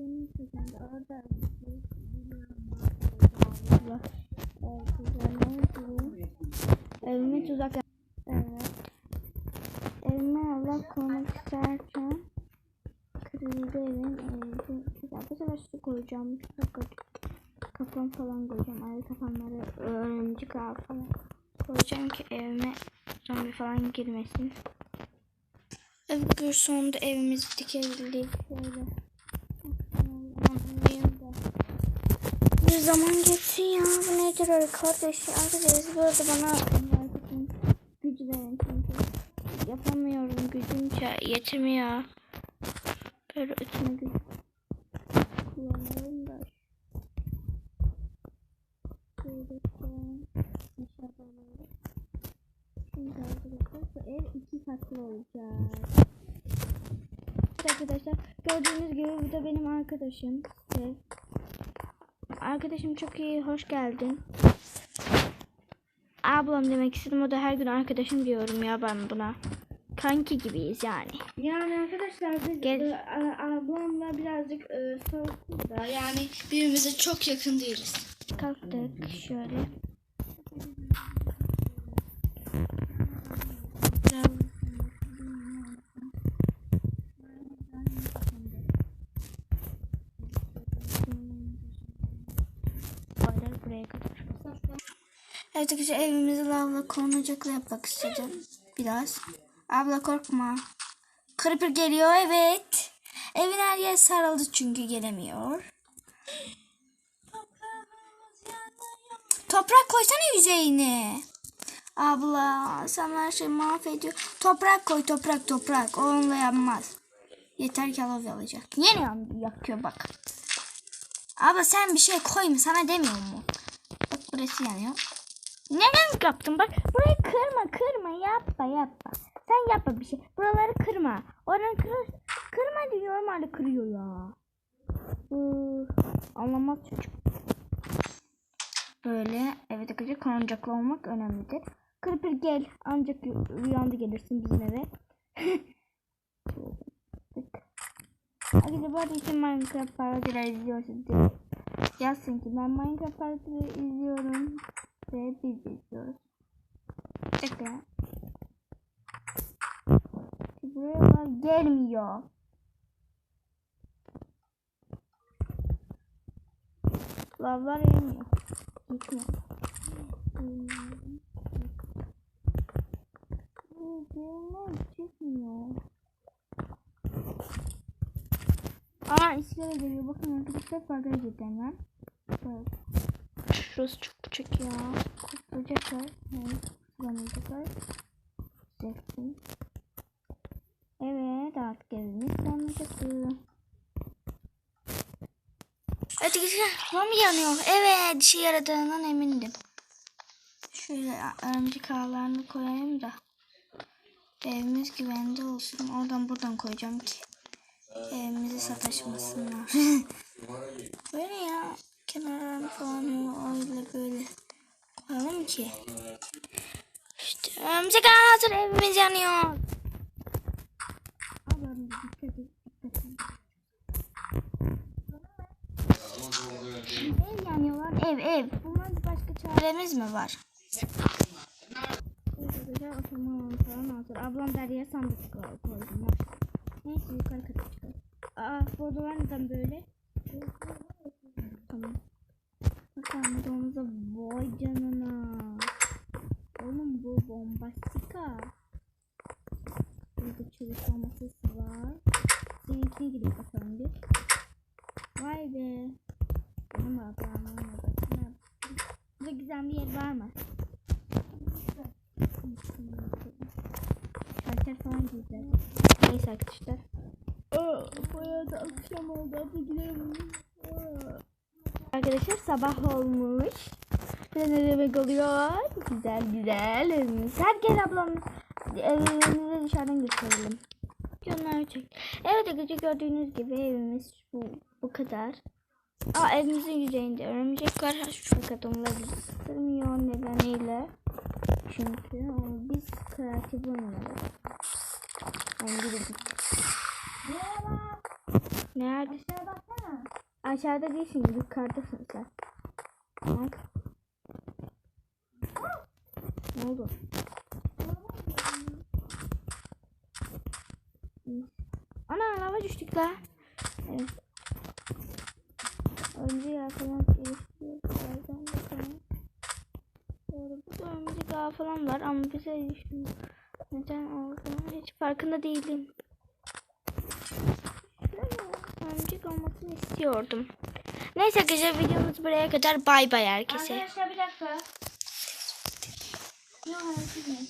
benim sözümde orada Evime tuzak Evet. Evime Allah koymak isterken kırıldı evin. Evde güzel. Bu sefer su koyacağım. Kafam falan koyacağım. Ayrı kafamları ağı falan koyacağım ki evime zombi falan girmesin. Evet sonunda evimizi dikebildik. Şöyle. Bir zaman geçsin ya. Bu nedir öyle kardeşim? Arkadaşlar bu arada bana güç verin çünkü yapamıyorum. Gücüm yetmiyor. Böyle ötme güç kullanıyorum da. Şöyle koyalım. Aşağıda alalım. Şimdi arkadaşlar bu ev iki katlı olacak. Arkadaşlar gördüğünüz gibi bu da benim arkadaşım. Sev. Arkadaşım çok iyi hoş geldin. Ablam demek istedim o da her gün arkadaşım diyorum ya ben buna. Kanki gibiyiz yani. Yani arkadaşlar biz Gel. e, a- ablamla birazcık e, soğukuz da yani birbirimize çok yakın değiliz. Kalktık şöyle. Evet arkadaşlar evimizi lavla korunacakla yapmak istedim. Biraz. Abla korkma. Creeper geliyor evet. Evin her yer sarıldı çünkü gelemiyor. Toprak koysana yüzeyine. Abla sen her şeyi mahvediyor. Toprak koy toprak toprak. Onunla yanmaz. Yeter ki alev alacak. Yandı yakıyor bak. Abla sen bir şey koyma sana demiyor mu? Bak burası yanıyor. Neden yaptın? Bak burayı kırma kırma yapma yapma. Sen yapma bir şey. Buraları kırma. Oradan kır, kırma diyorum hala kırıyor ya. Iı, anlamaz çocuk. Böyle evet arkadaşlar koruncaklı olmak önemlidir. Creeper gel ancak rüyanda gelirsin bizim eve. Arkadaşlar bu arada için Minecraft parodiler izliyorsunuz yazsın ki ben Minecraft parodileri izliyorum ve biz izliyoruz. Bekle. Buraya bak gelmiyor. Lavlar yemiyor. Gitmiyor. Bu gelmez çıkmıyor. Aa iskele geliyor. Bakın arkadaşlar farklı cidden lan. Şurası çok küçük ya. Kurtulacaklar. Evet. Kurtulamayacaklar. Zevkli. Evet artık evimiz yanmayacaktı. Evet arkadaşlar mum yanıyor. Evet işe yaradığından emindim. Şöyle örümcek ağlarını koyayım da. Evimiz güvende olsun. Oradan buradan koyacağım ki. Evimize sataşmasınlar. böyle ya. Kenarlarını falan öyle böyle koyalım ki. İşte örümcek hazır evimiz yanıyor. Ev yanıyorlar. Ev ev. Bundan başka çaremiz mi var? Ablam Derya sandık koydum. Neyse yukarı kata çıkalım. Aa bu odalar neden böyle? Tamam. Bakalım odamıza vay canına. Bombastika. Burada çalışma masası var. Seninkine gidip bakalım bir. Vay be. Benim ablamın odasına. Burada güzel bir yer var mı? Şalter falan giyeceğiz. Neyse arkadaşlar. Aa, bayağı da akşam oldu. Hadi gidelim. Aa. Arkadaşlar sabah olmuş. Ne demek oluyor? Güzel güzel evimiz. Hadi gel ablam. Evimizi dışarıdan gösterelim. Canlar çek. Evet arkadaşlar gördüğünüz gibi evimiz bu, bu kadar. Aa evimizin yüzeyinde örümcek var. Fakat onlar bizi ısırmıyor nedeniyle. Çünkü biz kreatif oynuyoruz. Ben gidip Nerede? Aşağı baksana. Aşağıda değilsin. Yukarıdasın sen. Bak. Ne oldu? Ana lava düştük la. Evet. Geliştiriyor. Bazen de falan. Doğru. Burada örümcek ağı falan var ama bize düşmüyor. Neden olduğunu hiç farkında değilim. Örümcek olmasını istiyordum. Neyse arkadaşlar videomuz buraya kadar bay bay herkese. Arkadaşlar bir dakika. 你用，还有视频。